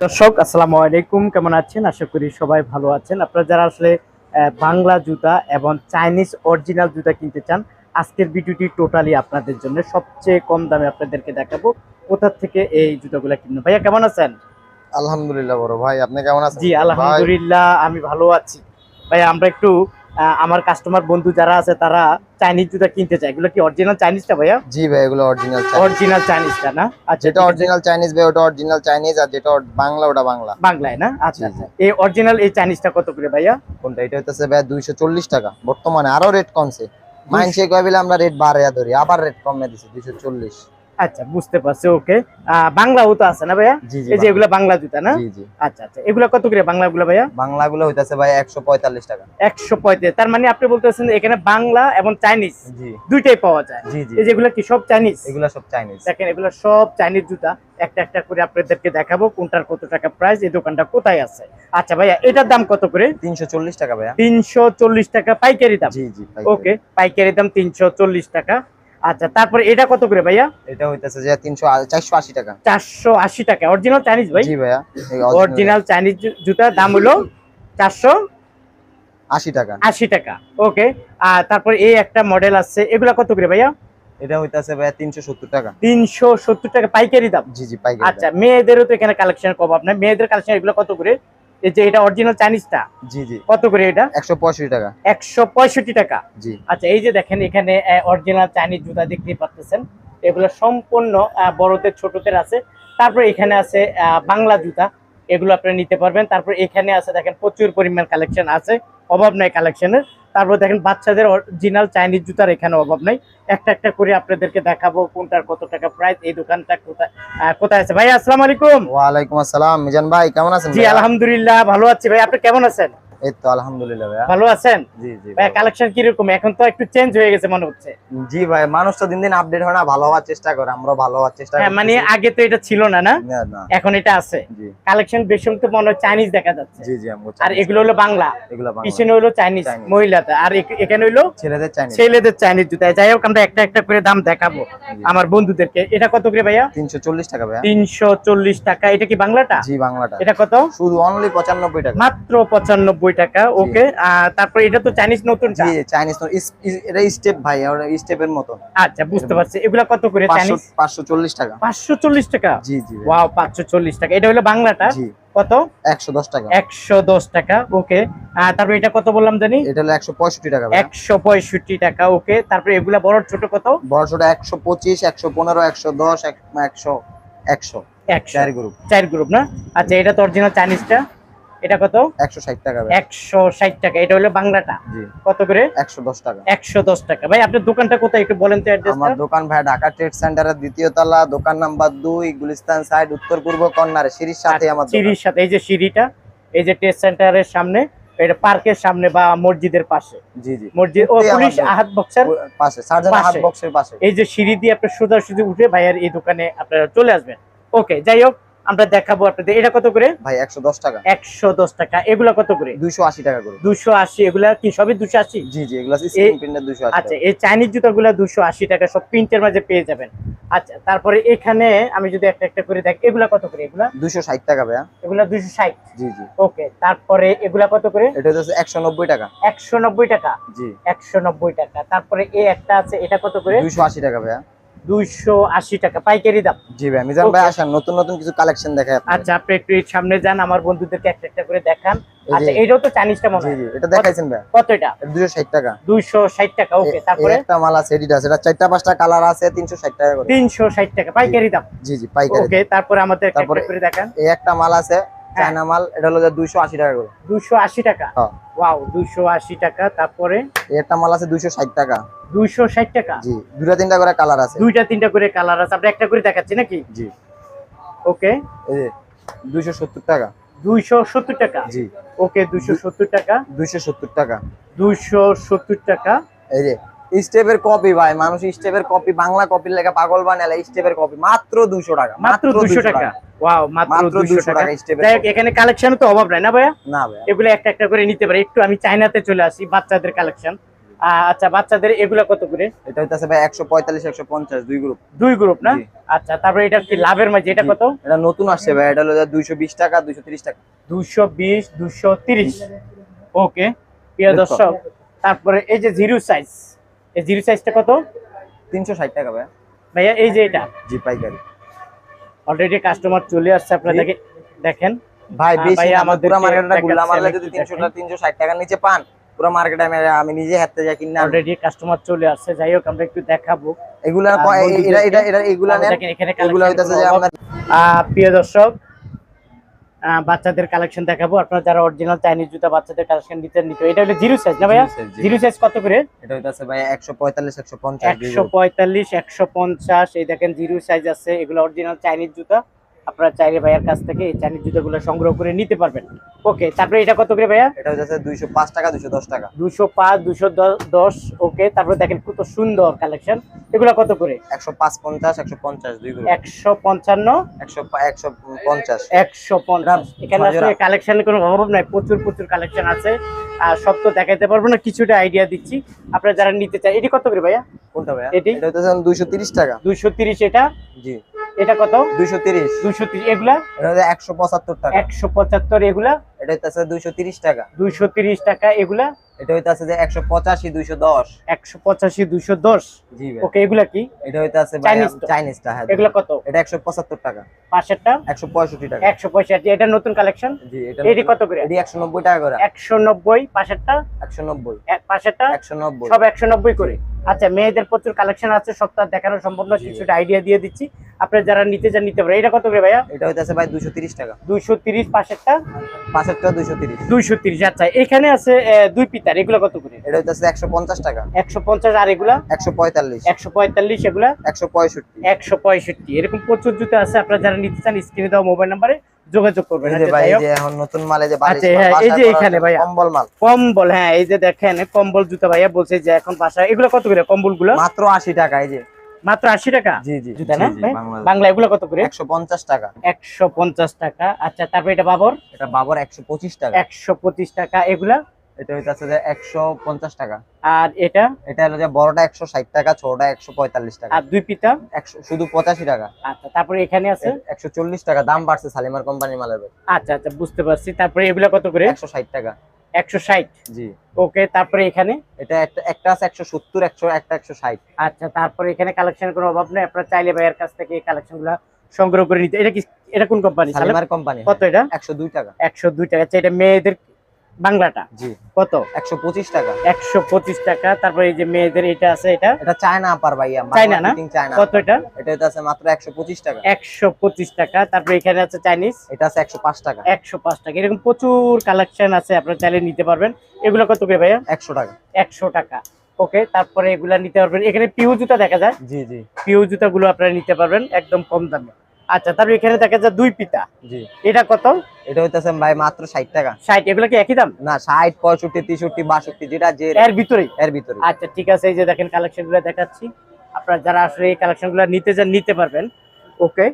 দর্শক আসসালামু আলাইকুম। কেমন আছেন? আশা করি সবাই ভালো আছেন। আপনারা যারা আসলে বাংলা জুতা এবং চাইনিজ অরিজিনাল জুতা কিনতে চান আজকের ভিডিওটি টোটালি আপনাদের জন্য। সবচেয়ে কম দামে আপনাদেরকে দেখাবো কোথা থেকে এই জুতাগুলো কিনবেন। ভাইয়া কেমন আছেন? আলহামদুলিল্লাহ বড়। ভাই আপনি কেমন আছেন? জি আলহামদুলিল্লাহ আমি ভালো আছি। ভাইয়া আমরা একটু আমার কাস্টমার বন্ধু যারা আছে তারা চাইনিজ জুতা কিনতে চায়। এগুলো কি অরিজিনাল চাইনিজটা ভাইয়া? জি ভাই এগুলো অরিজিনাল অরিজিনাল চাইনিজটা না? আচ্ছা যেটা অরিজিনাল চাইনিজ ভাই ওটা অরিজিনাল চাইনিজ আর যেটা বাংলা ওটা বাংলা। বাংলায় না? আচ্ছা আচ্ছা। এই অরিজিনাল এই চাইনিজটা কত করে ভাইয়া? কোনটা? এটা হইতেছে ভাই দুইশো চল্লিশ টাকা। বর্তমানে আরও রেট কমছে। মাইনসে কয় বলে আমরা রেট বাড়াইয়া ধরি আবার রেট কমে দিছি দুইশো চল্লিশ। আচ্ছা বুঝতে পারছি ওকে বাংলাও তো আছে না ভাইয়া? এই যে এগুলা বাংলা জুতা না? জি জি। আচ্ছা আচ্ছা। এগুলা কত করে বাংলা গুলা ভাইয়া? বাংলা গুলো হইতেছে ভাই একশো পঁয়তাল্লিশ টাকা। একশো পঁয়ত্রিশ তার মানে আপনি বলতেছেন এখানে বাংলা এবং চাইনিজ জি। দুইটাই পাওয়া যায়। এই যেগুলো কি সব চাইনিজ? এগুলো সব চাইনিজ। দেখেন এগুলো সব চাইনিজ জুতা। একটা একটা করে আপনাদেরকে দেখাবো কোনটার কত টাকা প্রাইস এই দোকানটা কোথায় আছে। আচ্ছা ভাইয়া এটার দাম কত করে? তিনশো চল্লিশ টাকা ভাইয়া। তিনশো চল্লিশ টাকা পাইকারি দাম। জি জি ওকে পাইকারি দাম তিনশো চল্লিশ টাকা। আচ্ছা তারপরে এটা কত করে ভাইয়া? এটা হইতেছে যে তিনশো চারশো আশি টাকা। চারশো আশি টাকা। অরিজিনাল চাইনিজ ভাই? জি ভাইয়া অরিজিনাল চাইনিজ জুতার দাম হলো চারশো আশি টাকা। আশি টাকা। ওকে আর তারপর এই একটা মডেল আছে এগুলা কত করে ভাইয়া? এটা হইতেছে ভাইয়া তিনশো সত্তর টাকা। তিনশো সত্তর টাকা পাইকারি দাম? জি জি পাইকারি আচ্ছা মেয়েদেরও তো এখানে কালেকশন কম। আপনার মেয়েদের কালেকশন এগুলো কত করে? এই যে এটা অরিজিনাল চাইনিজটা জি জি। কত করে এটা? একশো পঁয়ষট্টি টাকা। একশো পঁয়ষট্টি টাকা? জি। আচ্ছা এই যে দেখেন এখানে অরিজিনাল চাইনিজ জুতা দেখতে পাচ্ছেন এগুলো সম্পূর্ণ বড়দের ছোটদের আছে। তারপর এখানে আছে বাংলা জুতা। এগুলো আপনারা নিতে পারবেন। তারপর এখানে আছে দেখেন প্রচুর পরিমাণ কালেকশন আছে। অভাব নাই কালেকশনের তারপর দেখেন বাচ্চাদের অরিজিনাল চাইনিজ জুতার এখানে অভাব নাই। একটা একটা করে আপনাদেরকে দেখাবো কোনটার কত টাকা প্রাইস এই দোকানটা কোথায় কোথায় আছে। ভাই আসসালামু আলাইকুম। ওয়া আলাইকুম আসসালাম। মিজান ভাই কেমন আছেন জি আলহামদুলিল্লাহ ভালো আছি। ভাই আপনি কেমন আছেন? এই তো আলহামদুলিল্লাহ ভাইয়া। ভালো আছেন? জি জি ভাই কালেকশন কীরকম? এখন তো একটু চেঞ্জ হয়ে গেছে মনে হচ্ছে। জি ভাই মানুষ তো দিন দিন আপডেট হয় না ভালো হওয়ার চেষ্টা করে আমরা ভালো হওয়ার চেষ্টা হ্যাঁ মানে আগে তো এটা ছিল না না? না না। এখন এটা আছে। কালেকশন বেশি তো মনে হয় চাইনিজ দেখা যাচ্ছে। জি জি আমগো আর এগুলো হলো বাংলা। এগুলো বাংলা। পিছনে হলো চাইনিজ মহিলাতে আর এখানে হলো ছেলেদের চাইনিজ ছেলেদের চাইনিজ জুতা। যাই হোক আমরা একটা একটা করে দাম দেখাবো আমার বন্ধুদেরকে। এটা কত করে ভাইয়া? তিনশো চল্লিশ টাকা ভাইয়া। তিনশো চল্লিশ টাকা। এটা কি বাংলাটা? জি বাংলাটা। এটা কত? শুধু অনলি পঁচানব্বই টাকা। মাত্র পঁচানব্বই টাকা ওকে? তারপর এটা তো চাইনিজ নতুন জি চাইনিজ এটা স্টেপ ভাই স্টেপের মতো। আচ্ছা বুঝতে পারছি। এগুলা কত করে চাইনিজ পাঁচশো চল্লিশ টাকা। পাঁচশো চল্লিশ টাকা? জি জি। ওয়াও পাঁচশো চল্লিশ টাকা। এটা হলো বাংলাটা? কত? একশো দশ টাকা। একশো দশ টাকা ওকে। তারপর এটা কত বললাম জানি? এটা হলো একশো পঁয়ষট্টি টাকা। একশো পঁয়ষট্টি টাকা ওকে। তারপরে এগুলা বড় ছোট কত? বড় ছোট একশো পঁচিশ একশো পনেরো একশো দশ একশো একশো। একশো। চার গ্রুপ চার গ্রুপ না? আচ্ছা এটা তো অরিজিনাল চাইনিজটা এটা কত? একশো ষাট টাকা ভাইয়া। একশো ষাট টাকা। এটা হলো বাংলাটা? কত করে? একশো দশ টাকা। একশো দশ টাকা। ভাই আপনার দোকানটা কোথায়? একটু বলেন তো আমার দোকান ভাই ঢাকা ট্রেড সেন্টারের দ্বিতীয় তলা দোকান নাম্বার গুলিস্তান সাইড উত্তর পূর্ব কর্নারে সিঁড়ির সাথে আমার। সিঁড়ির সাথে এই যে সিঁড়িটা এই যে টেস্ট সেন্টারের সামনে এটা পার্কের সামনে বা মসজিদের পাশে? জি জি। মসজিদ ও পুলিশ আহাত বক্সার পাশে সার্জান। বক্সের পাশে। এই যে সিঁড়ি দিয়ে আপনি সোজাসুজি উঠে ভাইয়ার এই দোকানে আপনারা চলে আসবেন। ওকে যাই হোক আমরা দেখাবো আপনাদের। এটা কত করে? ভাই একশো দশ টাকা। একশো দশ টাকা। এগুলা কত করে? দুইশো আশি টাকা করে। দুশো আশি। এগুলা কি সবই দুশো আশি? জি জি এগুলো স্ক্রিন প্রিন্টের আচ্ছা এই চাইনিজ জুতাগুলা দুশো আশি টাকা সব প্রিন্টের মাঝে পেয়ে যাবেন। আচ্ছা তারপরে এখানে আমি যদি একটা একটা করে দেখ এগুলা কত করে এগুলা? দুইশো ষাট টাকা ভাইয়া। এগুলা দুশো ষাট। জি জি। ওকে তারপরে এগুলা কত করে? এটা হচ্ছে একশো নব্বই টাকা। একশো নব্বই টাকা? জি। একশো নব্বই টাকা। তারপরে এই একটা আছে এটা কত করে? দুইশো আশি টাকা ভাইয়া। দুইশো আশি টাকা পাইকারি দাম। জি ভাই মিজান ভাই আসেন নতুন নতুন কিছু কালেকশন। আচ্ছা আপনি একটু সামনে যান আমার বন্ধুদেরকে একটা একটা করে দেখান। আচ্ছা এটাও তো চাইনিজটা মনে হয়। এটা দেখাইছেন ভাই। কত এটা টাকা। দুইশো ষাট টাকা ওকে তারপরে? একটা মাল আছে এডিডাস এটা চারটা পাঁচটা কালার আছে তিনশো ষাট টাকা করে। তিনশো ষাট টাকা পাইকারি দাম। জি জি পাইকারি ওকে তারপরে আমাদের একটা একটা করে দেখান। এই একটা মাল আছে চায়না মাল এটা হলো দুইশো আশি টাকা করে। দুশো আশি টাকা। হ্যাঁ। ওয়াও দুশো আশি টাকা। তারপরে? একটা মাল আছে দুইশো ষাট টাকা। দুইশো ষাট টাকা? জি দুটা তিনটা করে কালার আছে। দুইটা তিনটা করে কালার আছে। আমরা একটা করে দেখাচ্ছি নাকি? জি। ওকে। এই যে দুইশো সত্তর টাকা। দুইশো সত্তর টাকা? জি। ওকে দুইশো সত্তর টাকা। দুইশো সত্তর টাকা। দুইশো সত্তর টাকা। এই যে স্টেপের কপি ভাই মানুষ স্টেপের কপি বাংলা কপির লেখা পাগল বানালে স্টেপের কপি। মাত্র দুইশো টাকা মাত্র দুশো টাকা। ওয়াও মাত্র টাকা। এখানে কালেকশন তো অভাব নাই না ভাইয়া? না ভাই এগুলো একটা একটা করে নিতে পারে। একটু আমি চাইনাতে চলে আসি বাচ্চাদের কালেকশন আচ্ছা বাচ্চাদের এগুলা কত করে? এটা হইতাছে ভাই দুই গ্রুপ দুই গ্রুপ না? আচ্ছা তারপরে এটা কি লাভের মাঝে? এটা কত? এটা নতুন আসছে ভাই এটা হলো দুইশো বিশ টাকা দুইশো তিরিশ টাকা। দুশো বিশ দুশো তিরিশ। ওকে প্রিয় দেখো। দর্শক তারপরে এই যে জিরো সাইজ এই জিরো সাইজটা কত? তিনশো ষাট টাকা ভাই ভাইয়া এই যে এটা। জি পাইকারি। অলরেডি কাস্টমার চলে আসছে আপনাদেরকে। দেখে- দেখেন। ভাই বেশি না, পুরো মার্কেটটা একটা ঘুরলে আমার যদি দেখেন। তিনশো তিনশো ষাট টাকার নিচে পান পুরো মার্কেটে আমি আমি নিজে হাতে যাই কিনা। অলরেডি কাস্টমার চলে আসছে। যাই হোক আমরা একটু দেখাবো। এগুলা এরা এরা এটা এটা এটা এগুলা নেন। এখানে এগুলা হইতাছে যে আমরা আহ, প্রিয় দর্শক বাচ্চাদের কালেকশন দেখাবো। আপনারা যারা অরিজিনাল চাইনিজ জুতা বাচ্চাদের কালেকশন নিতে নিতে এটা হলো জিরো সাইজ না ভাইয়া। জিরো সাইজ কত করে? এটা হইতাছে ভাই একশো পঁয়তাল্লিশ একশো পঞ্চাশ দুই একশো group। পঁয়তাল্লিশ একশো পঞ্চাশ এই দেখেন জিরো সাইজ আছে। এগুলো অরিজিনাল চাইনিজ জুতা। আপনারা চাইলে ভাইয়ার কাছ থেকে এই চাইনিজ জুতাগুলো সংগ্রহ করে নিতে পারবেন। ওকে তারপরে এটা কত করে ভাইয়া? এটা হইতাছে দুইশো পাঁচ টাকা দুইশো দশ টাকা। দুশো পাঁচ দুশো দশ ওকে তারপরে দেখেন কত সুন্দর কালেকশন এগুলো কত করে? একশো পাঁচ পঞ্চাশ একশো পঞ্চাশ দুই একশো পঞ্চান্ন? একশো একশো পঞ্চাশ। একশো পঞ্চাশ। এখানে আসলে। কালেকশনের কোনো অভাব নাই প্রচুর প্রচুর কালেকশন আছে। আর সব তো দেখাতে পারব না কিছুটা আইডিয়া দিচ্ছি। আপনারা যারা নিতে চান এটি কত করে ভাইয়া? কোনটা ভাইয়া? এটি? এটা হইতাছে দুইশো তিরিশ টাকা। দুইশো তিরিশ এটা? জি। এটা কত? দুইশো তিরিশ। দুইশো তিরিশ এগুলা? এটা হচ্ছে একশো পঁচাত্তর টাকা। একশো পঁচাত্তর এগুলা? এটা হইতাছে দুইশো তিরিশ টাকা। দুইশো তিরিশ টাকা এগুলা? এটা হইতাছে যে একশো পঁচাশি দুইশো দশ। একশো পঁচাশি দুইশো দশ? জি ভাই। ওকে এগুলা কি? এটা হইতাছে Chinese তো? চাইনিজটা হ্যাঁ। এগুলা কত? এটা একশো পঁচাত্তর টাকা। পাশেরটা? একশো পঁয়ষট্টি টাকা। একশো পঁয়ষট্টি এটা নতুন কালেকশন? জি এটা এটি কত করে? এটি একশো নব্বই টাকা করে। একশো নব্বই পাশেরটা? একশো নব্বই। এক- পাশেরটা? একশো নব্বই। সব একশো নব্বই করে। আচ্ছা মেয়েদের প্রচুর কালেকশন আছে সপ্তাহ দেখানো সম্ভব না কিছুটা আইডিয়া দিয়ে দিচ্ছি। আপনারা যারা নিতে চান নিতে পারেন। এটা কত করে ভাইয়া? এটা হইতাছে ভাই দুইশো তিরিশ টাকা। দুইশো তিরিশ পাশেরটা? পাঁচেরটা দুইশো তিরিশ। দুইশো তিরিশ আচ্ছা। এখানে আছে দুই পিতার। এগুলো কত করে? এটা হইতাছে একশো পঞ্চাশ টাকা। একশো পঞ্চাশ আর এগুলা? একশো পঁয়তাল্লিশ। একশো পঁয়তাল্লিশ এগুলা? একশো পঁয়ষট্টি। একশো পঁয়ষট্টি। এরকম প্রচুর জুতো আছে আপনারা যারা নিতে চান স্ক্রিনে দেওয়া মোবাইল নাম্বারে যোগাযোগ করবেন। আচ্ছা, এখন নতুন মালে যে আচ্ছা, হ্যাঁ, এই যে এখানে ভাইয়া। কম্বল মাল। কম্বল হ্যাঁ এই যে দেখেন কম্বল জুতা ভাইয়া বলছে যে এখন বাসা এগুলো কত করে কম্বলগুলো মাত্র আশি টাকা এই যে। মাত্র আশি টাকা? জি জি জুতা না। বাংলা এগুলো কত করে? একশো পঞ্চাশ টাকা। একশো পঞ্চাশ টাকা। আচ্ছা তারপরে এটা বাবর? এটা বাবর একশো পঁচিশ টাকা। একশো পঁচিশ টাকা এগুলা? এটা হইতাছে যে একশো পঞ্চাশ টাকা। আর এটা? এটা হলো যে বড়টা একশো ষাট টাকা ছোটটা একশো পঁয়তাল্লিশ টাকা। আর দুই পিতা শুধু পঁচাশি টাকা। আচ্ছা তারপরে এখানে আছে? একশো চল্লিশ টাকা দাম বাড়ছে সালিমার কোম্পানির মালের আচ্ছা আচ্ছা বুঝতে পারছি। তারপরে এগুলা কত করে? একশো ষাট টাকা। একশো ষাট? জি। ওকে তারপরে এখানে? এটা একটা আছে একশো সত্তর একশো একটা একশো ষাট। আচ্ছা তারপরে এখানে কালেকশন কোনো অভাব নেই। আপনারা চাইলে ভাইয়ের কাছ থেকে এই কালেকশনগুলা সংগ্রহ করে নিতে এটা কি এটা কোন কোম্পানি সালিমার কোম্পানি কত এটা? একশো দুই টাকা। একশো দুই টাকা। আচ্ছা এটা মেয়েদের বাংলাটা? জি। কত? একশো পঁচিশ টাকা। একশো পঁচিশ টাকা। তারপরে এই যে মেয়েদের এটা আছে এটা? এটা চায়না আপার ভাইয়া চায়না না? কত এটা? এটা আছে মাত্র একশো পঁচিশ টাকা। একশো পঁচিশ টাকা। তারপরে এখানে আছে চাইনিজ এটা আছে একশো পাঁচ টাকা। একশো পাঁচ টাকা। এরকম প্রচুর কালেকশন আছে আপনারা চাইলে নিতে পারবেন। এগুলো কত করে ভাইয়া? একশো টাকা। একশো টাকা। ওকে তারপরে এগুলা নিতে পারবেন। এখানে পিউ জুতা দেখা যায়? জি জি। পিউ জুতা গুলো আপনারা নিতে পারবেন একদম কম দামে। আচ্ছা তারপরে এখানে দেখা যায় দুই পিতা। জি। এটা কত? এটা হইতেছে ভাই মাত্র ষাট টাকা। ষাট এগুলো কি একই দাম? না ষাট পঁয়ষট্টি তেষট্টি বাষট্টি যেটা যে এর ভিতরেই? এর ভিতরে আচ্ছা ঠিক আছে এই যে দেখেন কালেকশনগুলো দেখাচ্ছি। আপনারা যারা আসলে এই কালেকশনগুলো নিতে চান নিতে পারবেন। ওকে।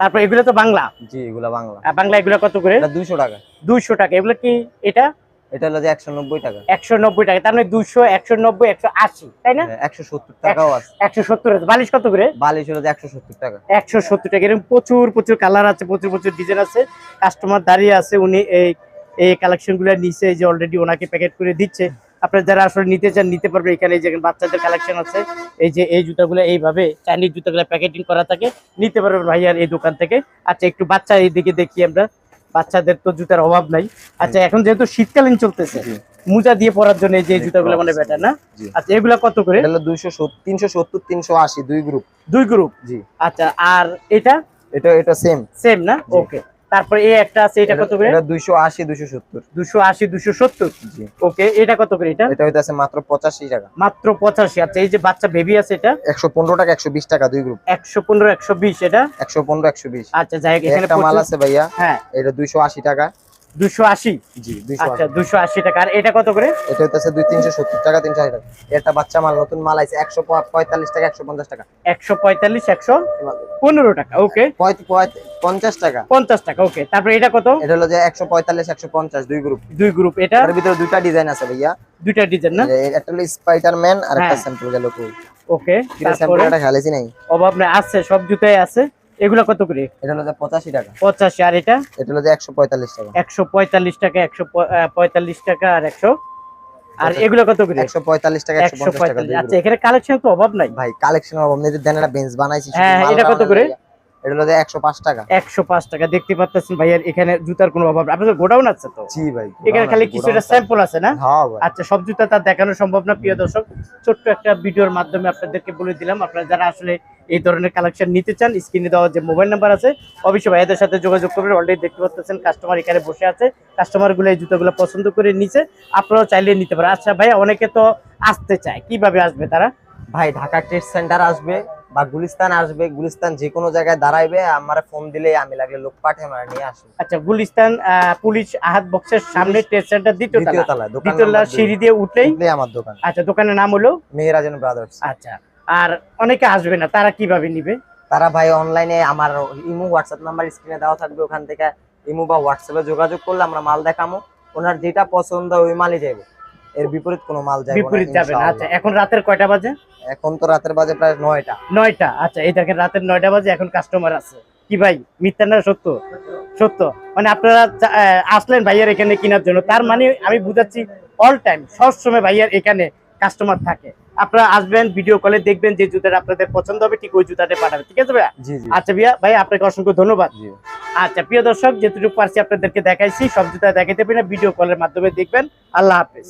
তারপর এগুলো তো বাংলা। জি এগুলা বাংলা। বাংলা এগুলো কত করে? এটা দুইশো টাকা। দুইশো টাকা। এগুলো কি এটা? এটা হলো যে একশো নব্বই টাকা। একশো নব্বই টাকা তার মানে দুশো একশো নব্বই একশো আশি তাই না? একশো সত্তর টাকাও আছে। একশো সত্তর আছে। বালিশ কত করে? বালিশ হলো যে একশো সত্তর টাকা। একশো সত্তর টাকা। এরকম প্রচুর প্রচুর কালার আছে প্রচুর প্রচুর ডিজাইন আছে। কাস্টমার দাঁড়িয়ে আছে উনি এই এই কালেকশনগুলো নিচে যে অলরেডি ওনাকে প্যাকেট করে দিচ্ছে। আপনারা যারা আসলে নিতে চান নিতে পারবে। এখানে যে বাচ্চাদের কালেকশন আছে। এই যে এই জুতাগুলো এইভাবে চাইনিজ জুতাগুলো প্যাকেটিং করা থাকে। নিতে পারবেন ভাইয়ার এই দোকান থেকে। আচ্ছা একটু বাচ্চা এইদিকে দেখি আমরা। বাচ্চাদের তো জুতার অভাব নাই। আচ্ছা এখন যেহেতু শীতকালীন চলতেছে মুজা দিয়ে পরার জন্য যে জুতাগুলো মানে বেটার না? আচ্ছা এগুলা কত করে? দুইশো তিনশো সত্তর তিনশো আশি দুই গ্রুপ দুই গ্রুপ জি। আচ্ছা আর এটা? এটা এটা সেম সেম না? ওকে তারপরে এই একটা আছে এটা কত করে? এটা দুইশো আশি দুইশো সত্তর। দুশো আশি দুশো সত্তর? জি। ওকে এটা কত করে এটা? এটা হইতাছে মাত্র পঁচাশি টাকা। মাত্র পঁচাশি। আচ্ছা এই যে বাচ্চা বেবি আছে এটা? একশো পনেরো টাকা একশো বিশ টাকা দুই গ্রুপ একশো পনেরো একশো বিশ এটা? একশো পনেরো একশো বিশ। আচ্ছা যাই এখানে একটা মাল আছে ভাইয়া। হ্যাঁ। এটা দুইশো আশি টাকা। এটা কত করে? এটা হইতেছে দুই তিনশো সত্তর টাকা তিনশো আশি টাকা। এটা বাচ্চা মাল নতুন মাল আছে একশো পঁয়তাল্লিশ টাকা একশো পঞ্চাশ টাকা। একশো পঁয়তাল্লিশ একশো পনেরো টাকা ওকে। পঞ্চাশ টাকা। পঞ্চাশ টাকা ওকে। তারপরে এটা কত? এটা হলো যে একশো পঁয়তাল্লিশ একশো পঞ্চাশ দুই গ্রুপ। দুই গ্রুপ। এটা? ভিতরে দুইটা ডিজাইন আছে ভাইয়া। দুইটা ডিজাইন না? একটা হলো স্পাইডারম্যান আর একটা। স্যাম্পল গেল ওকে খেলেছি নাই। অভাব নেই আছে সব জুতাই আছে। এগুলো কত করে? এটা হলো যে 85 টাকা। পঁচাশি আর এটা? এটা হলো যে 145 টাকা। একশো পঁয়তাল্লিশ টাকা একশো পঁয়তাল্লিশ টাকা আর একশো। আর এগুলো কত করে? 145 টাকা একশো 150 টাকা পঁয়তাল্লিশ। আচ্ছা এখানে কালেকশন তো অভাব নাই? ভাই কালেকশনের অভাব নেই দেন একটা বেঞ্চ বানাইছি হ্যাঁ, এটা কত করে? এটা হলো 105 টাকা। একশো পাঁচ টাকা। দেখতে পাচ্ছেন ভাইয়ার এখানে জুতার কোনো অভাব আপনাদের গোডাউন আছে তো? জি ভাই এখানে খালি কিছুটা স্যাম্পল আছে না? হ্যাঁ ভাই। আচ্ছা সব জুতা তার দেখানো সম্ভব না প্রিয় দর্শক। ছোট্ট একটা ভিডিওর মাধ্যমে আপনাদেরকে বলে দিলাম আপনারা যারা আসলে এই ধরনের কালেকশন নিতে চান স্ক্রিনে দেওয়া যে মোবাইল নাম্বার আছে অবশ্যই ভাইয়াদের সাথে যোগাযোগ করবেন। অলরেডি দেখতে পাচ্ছেন কাস্টমার এখানে বসে আছে। কাস্টমারগুলো এই জুতাগুলো পছন্দ করে নিছে আপনারাও চাইলে নিতে পারেন। আচ্ছা ভাইয়া অনেকে তো আসতে চায়। কীভাবে আসবে তারা? ভাই ঢাকা ট্রেড সেন্টার আসবে। বা গুলিস্তান আসবে গুলিস্তান যে কোনো জায়গায় দাঁড়াইবে আমার ফোন দিলে আমি লাগলে লোক পাঠিয়ে আমরা নিয়ে আসব। আচ্ছা গুলিস্তান পুলিশ আহাত বক্সের সামনে টেস্ট সেন্টার দ্বিতীয় তলা। দ্বিতীয় তলা সিঁড়ি দিয়ে উঠলেই? উঠলেই আমার দোকান। আচ্ছা দোকানের নাম হলো? মেহেরাজন ব্রাদার্স আচ্ছা আর অনেকে আসবে না তারা কীভাবে নিবে? তারা ভাই অনলাইনে আমার ইমো হোয়াটসঅ্যাপ নাম্বার স্ক্রিনে দেওয়া থাকবে ওখান থেকে ইমো বা হোয়াটসঅ্যাপে যোগাযোগ করলে আমরা মাল দেখামো। ওনার যেটা পছন্দ ওই মালই যাবে এর বিপরীত কোনো মাল যাবে বিপরীত যাবে না। আচ্ছা এখন রাতের কয়টা বাজে? এখন তো রাতের বাজে প্রায় নয়টা। নয়টা। আচ্ছা এই দেখেন রাতের নয়টা বাজে এখন কাস্টমার আছে। কি ভাই মিথ্যা না সত্য? সত্য। মানে আপনারা আসলেন ভাইয়ার এখানে কেনার জন্য। তার মানে আমি বুঝাচ্ছি অল টাইম সবসময় ভাইয়ার এখানে কাস্টমার থাকে। আপনারা আসবেন ভিডিও কলে দেখবেন যে জুতাটা আপনাদের পছন্দ হবে ঠিক ওই জুতাটা পাঠাবে ঠিক আছে ভাইয়া? আচ্ছা ভাইয়া ভাই আপনাকে অসংখ্য ধন্যবাদ। জি। আচ্ছা প্রিয় দর্শক যেটুকু পারছি আপনাদেরকে দেখাইছি সব জুতা দেখাইতে পারি না ভিডিও কলের মাধ্যমে দেখবেন। আল্লাহ হাফেজ।